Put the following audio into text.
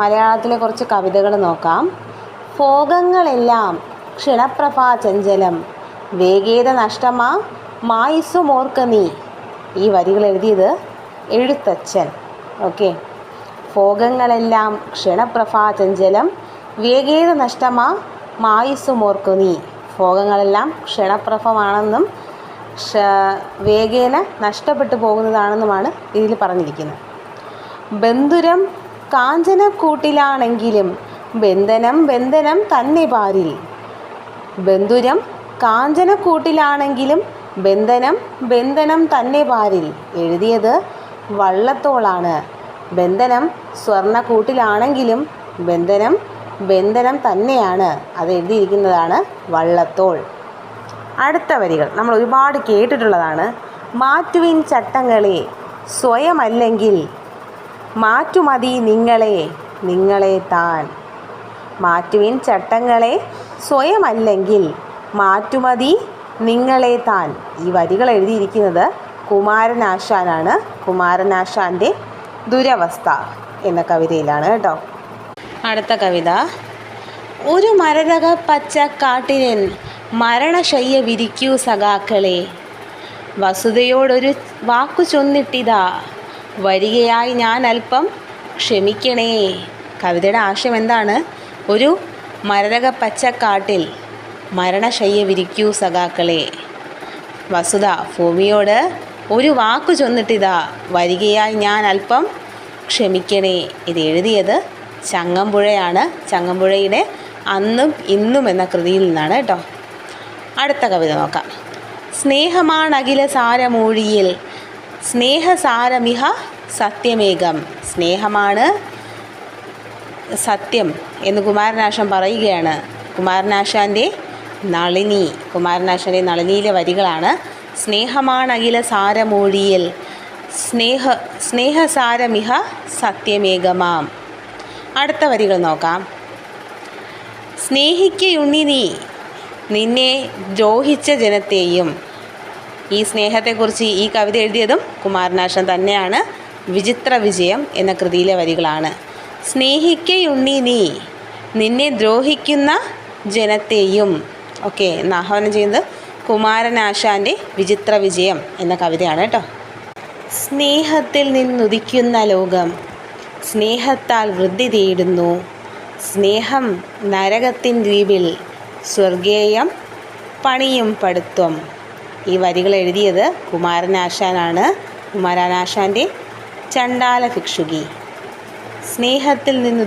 മലയാളത്തിലെ കുറച്ച് കവിതകൾ നോക്കാം. ഭോഗങ്ങളെല്ലാം ക്ഷണപ്രഭാ ചഞ്ചലം. വേഗേത നഷ്ടമാ മായുസുമോർക്ക നീ. ഈ വരികൾ എഴുതിയത് എഴുത്തച്ഛൻ. ഓക്കെ. ഭോഗങ്ങളെല്ലാം ക്ഷണപ്രഭാ ചഞ്ചലം. വേഗേത നഷ്ടമാ മായുസ്സുമോർക്കു നീ. ഭോഗങ്ങളെല്ലാം ക്ഷണപ്രഭമാണെന്നും ക്ഷ- വേഗേന നഷ്ടപ്പെട്ടു പോകുന്നതാണെന്നുമാണ് ഇതിൽ പറഞ്ഞിരിക്കുന്നത്. ബന്ധുരം കാഞ്ചനക്കൂട്ടിലാണെങ്കിലും ബന്ധനം ബന്ധനം തന്നെ പാരിൽ. ബന്ധുരം കാഞ്ചനക്കൂട്ടിലാണെങ്കിലും ബന്ധനം ബന്ധനം തന്നെ പാരിൽ. എഴുതിയത് വള്ളത്തോളാണ്. ബന്ധനം സ്വർണക്കൂട്ടിലാണെങ്കിലും ബന്ധനം ബന്ധനം തന്നെയാണ്. അത് എഴുതിയിരിക്കുന്നതാണ് വള്ളത്തോൾ. അടുത്ത വരികൾ നമ്മൾ ഒരുപാട് കേട്ടിട്ടുള്ളതാണ്. മാറ്റുവിൻ ചട്ടങ്ങളെ സ്വയമല്ലെങ്കിൽ മാറ്റുമതി നിങ്ങളെ നിങ്ങളെ താൻ. മാറ്റുവിൻ ചട്ടങ്ങളെ സ്വയമല്ലെങ്കിൽ മാറ്റുമതി നിങ്ങളെ താൻ. ഈ വരികൾ എഴുതിയിരിക്കുന്നത് കുമാരനാശാനാണ്. കുമാരനാശാന്റെ ദുരവസ്ഥ എന്ന കവിതയിലാണ് കേട്ടോ. അടുത്ത കവിത. ഒരു മരതക പച്ച കാട്ടിനൻ മരണശയ്യ വിരിക്കൂ സഖാക്കളെ. വസുതയോടൊരു വാക്കു ചൊന്നിട്ടിതാ. വരികയായി ഞാൻ അല്പം ക്ഷമിക്കണേ. കവിതയുടെ ആശയം എന്താണ്? ഒരു മരതക പച്ചക്കാട്ടിൽ മരണശയ്യ വിരിക്കൂ സഖാക്കളെ. വസുത ഭൂമിയോട് ഒരു വാക്കു ചൊന്നിട്ടിതാ. വരികയായി ഞാൻ അല്പം ക്ഷമിക്കണേ. ഇത് എഴുതിയത് ചങ്ങമ്പുഴയാണ്. ചങ്ങമ്പുഴയുടെ അന്നും ഇന്നും എന്ന കൃതിയിൽ നിന്നാണ് കേട്ടോ. അടുത്ത കവിത നോക്കാം. സ്നേഹമാണ് അഖില സാരമൂഴിയിൽ സ്നേഹസാരമിഹ സത്യമേകം. സ്നേഹമാണ് സത്യം എന്ന് കുമാരനാശാൻ പറയുകയാണ്. കുമാരനാശാന്റെ നളിനി. കുമാരനാശാന്റെ നളിനിയിലെ വരികളാണ്. സ്നേഹമാണ് അഖില സാരമൂഴിയിൽ. സ്നേഹ സ്നേഹസാരമിഹ സത്യമേകമാം. അടുത്ത വരികൾ നോക്കാം. സ്നേഹിക്കയുണ്ണി നീ. നിന്നെ ദ്രോഹിച്ച ജനത്തെയും ഈ സ്നേഹത്തെക്കുറിച്ച് ഈ കവിത എഴുതിയതും കുമാരനാശൻ തന്നെയാണ്. വിചിത്ര വിജയം എന്ന കൃതിയിലെ വരികളാണ്. സ്നേഹിക്കയുണ്ണി നീ നിന്നെ ദ്രോഹിക്കുന്ന ജനത്തെയും. ഓക്കെ ആഹ്വാനം ചെയ്യുന്നത് കുമാരനാശാന്റെ വിചിത്ര വിജയം എന്ന കവിതയാണ് കേട്ടോ. സ്നേഹത്തിൽ നിന്നുദിക്കുന്ന ലോകം സ്നേഹത്താൽ വൃദ്ധി തേടുന്നു. സ്നേഹം നരകത്തിൻ ദ്വീപിൽ സ്വർഗേയം പണിയും പടുത്വം. ഈ വരികൾ എഴുതിയത് കുമാരനാശാനാണ്. കുമാരനാശാന്റെ ചണ്ടാല ഭിക്ഷുകി. സ്നേഹത്തിൽ നിന്നുദിക്കുന്ന